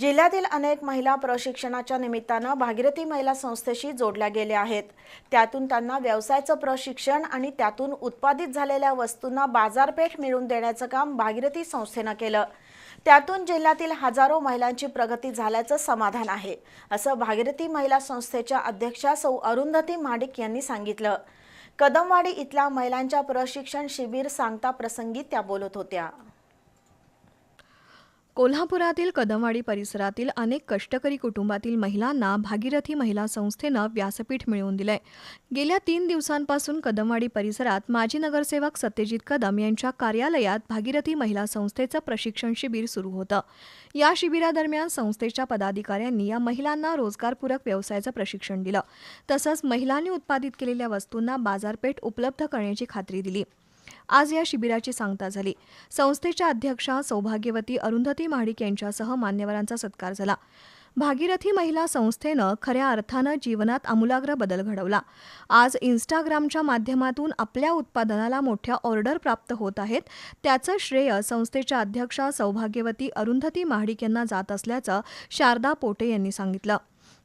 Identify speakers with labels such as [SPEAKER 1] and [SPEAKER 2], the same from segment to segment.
[SPEAKER 1] जिल्ह्यातील अनेक महिला प्रशिक्षणाच्या निमित्तानं भागीरथी महिला संस्थेशी जोडल्या गेल्या आहेत. त्यातून त्यांना व्यवसायाचं प्रशिक्षण आणि त्यातून उत्पादित झालेल्या वस्तूंना बाजारपेठ मिळवून देण्याचं काम भागीरथी संस्थेनं केलं. त्यातून जिल्ह्यातील हजारो महिलांची प्रगती झाल्याचं समाधान आहे असं भागीरथी महिला संस्थेच्या अध्यक्षा सौ अरुंधती माडिक यांनी सांगितलं. कदमवाडी इथल्या महिलांच्या प्रशिक्षण शिबिर सांगता प्रसंगी त्या बोलत होत्या.
[SPEAKER 2] कोल्हापुरातील कदमवाडी परिसरातील अनेक कष्टकरी कुटुंबातील महिलांना भागीरथी महिला संस्थेनं व्यासपीठ मिळवून दिलंय. गेल्या तीन दिवसांपासून कदमवाडी परिसरात माजी नगरसेवक सत्यजित कदम यांच्या कार्यालयात भागीरथी महिला संस्थेचं प्रशिक्षण शिबिर सुरू होतं. या शिबिरादरम्यान संस्थेच्या पदाधिकाऱ्यांनी या महिलांना रोजगारपूरक व्यवसायाचं प्रशिक्षण दिलं. तसंच महिलांनी उत्पादित केलेल्या वस्तूंना बाजारपेठ उपलब्ध करण्याची खात्री दिली. आज या शिबिराची सांगता झाली. संस्थेच्या अध्यक्षा सौभाग्यवती अरुंधती महाडिक यांच्यासह मान्यवरांचा सत्कार झाला. भागीरथी महिला संस्थेनं खऱ्या अर्थानं जीवनात आमूलाग्र बदल घडवला. आज इन्स्टाग्रामच्या माध्यमातून आपल्या उत्पादनाला मोठ्या ऑर्डर प्राप्त होत आहेत. त्याचं श्रेय संस्थेच्या अध्यक्षा सौभाग्यवती अरुंधती महाडिक यांना जात असल्याचं शारदा पोटे यांनी सांगितलं.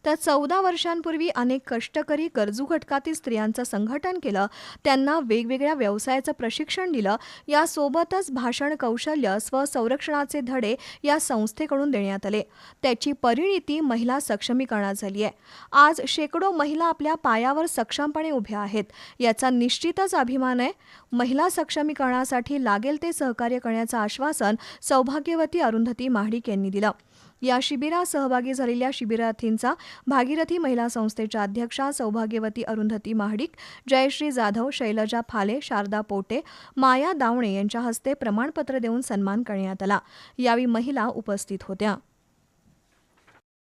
[SPEAKER 2] तर चौदा वर्षांपूर्वी अनेक कष्टकरी गरजू घटकातील स्त्रियांचं संघटन केलं. त्यांना वेगवेगळ्या व्यवसायाचं प्रशिक्षण दिलं. यासोबतच भाषण कौशल्य स्वसंरक्षणाचे धडे या संस्थेकडून देण्यात आले. त्याची परिणिती महिला सक्षमीकरणात झाली आहे. आज शेकडो महिला आपल्या पायावर सक्षमपणे उभ्या आहेत. याचा निश्चितच अभिमान आहे. महिला सक्षमीकरणासाठी लागेल ते सहकार्य करण्याचं आश्वासन सौभाग्यवती अरुंधती महाडिक यांनी दिलं. या शिबिरात सहभागी झालेल्या शिबिरार्थींचा भागीरथी महिला संस्थेच्या अध्यक्षा सौभाग्यवती अरुंधती महाडिक जयश्री जाधव शैलजा फाले शारदा पोटे माया दावणे यांच्या हस्ते प्रमाणपत्र देऊन सन्मान करण्यात आला. यावेळी महिला उपस्थित होत्या.